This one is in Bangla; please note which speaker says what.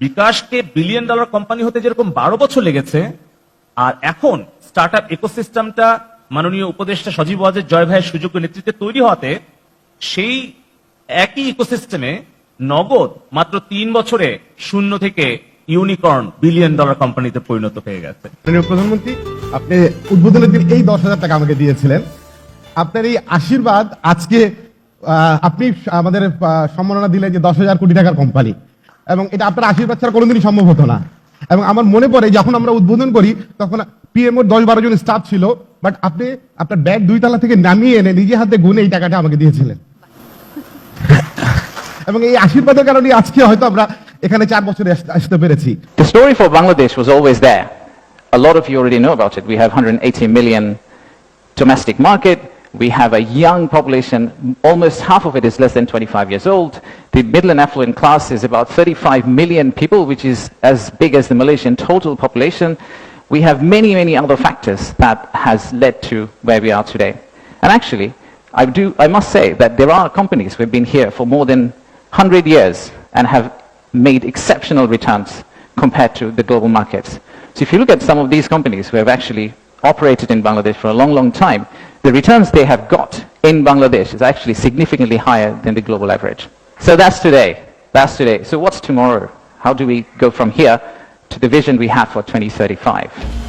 Speaker 1: বিকাশকে বিলিয়ন ডলার কোম্পানি হতে যেরকম বারো বছর লেগেছে, আর এখন স্টার্ট আপ ইকোসিস্টেমটা মাননীয় উপদেষ্টা সজীব ওয়াজের জয় ভাইয়ের সুযোগ্য নেতৃত্বে তৈরি হতে সেই একই ইকোসিস্টেমে নগদ মাত্র তিন বছরে শূন্য থেকে ইউনিকর্ন বিলিয়ন ডলার কোম্পানিতে পরিণত হয়ে গেছে।
Speaker 2: প্রধানমন্ত্রী, আপনি উদ্বোধনের দিন এই দশ হাজার টাকা আমাকে দিয়েছিলেন। আপনার এই আশীর্বাদ আজকে আপনি আমাদের সম্মাননা দিলেন যে দশ হাজার কোটি টাকার কোম্পানি এবং এটা আপনার আশীর্বাদ ছাড়া কোনোদিনই সম্ভব হতো না এবং আমার মনে পড়ে, যখন আমরা উদ্বোধন করি, তখন পিএমও দশ বারো জন স্টাফ ছিল বাট আপনি আপনার ব্যাগ দুই তলা থেকে নামিয়ে এনে নিজে হাতে গুনে এই টাকাটা আমাকে দিয়েছিলেন এবং এই আশীর্বাদের কারণে আজকে হয়তো আমরা এখানে চার বছরে আসতে পেরেছি
Speaker 3: The story for Bangladesh was always there. A lot of you already know about it. We have 180 million domestic market. We have a young population. Almost half of it is less than 25 years old. The middle and affluent class is about 35 million people, which is as big as the Malaysian total population. We have many, many other factors that has led to where we are today. And actually, I, do, I must say that there are companies who have been here for more than 100 years and have made exceptional returns compared to the global markets. So if you look at some of these companies who have actually operated in Bangladesh for a long, long time, the returns they have got in Bangladesh is actually significantly higher than the global average. So that's today. That's today. So what's tomorrow? How do we go from here to the vision we have for 2035?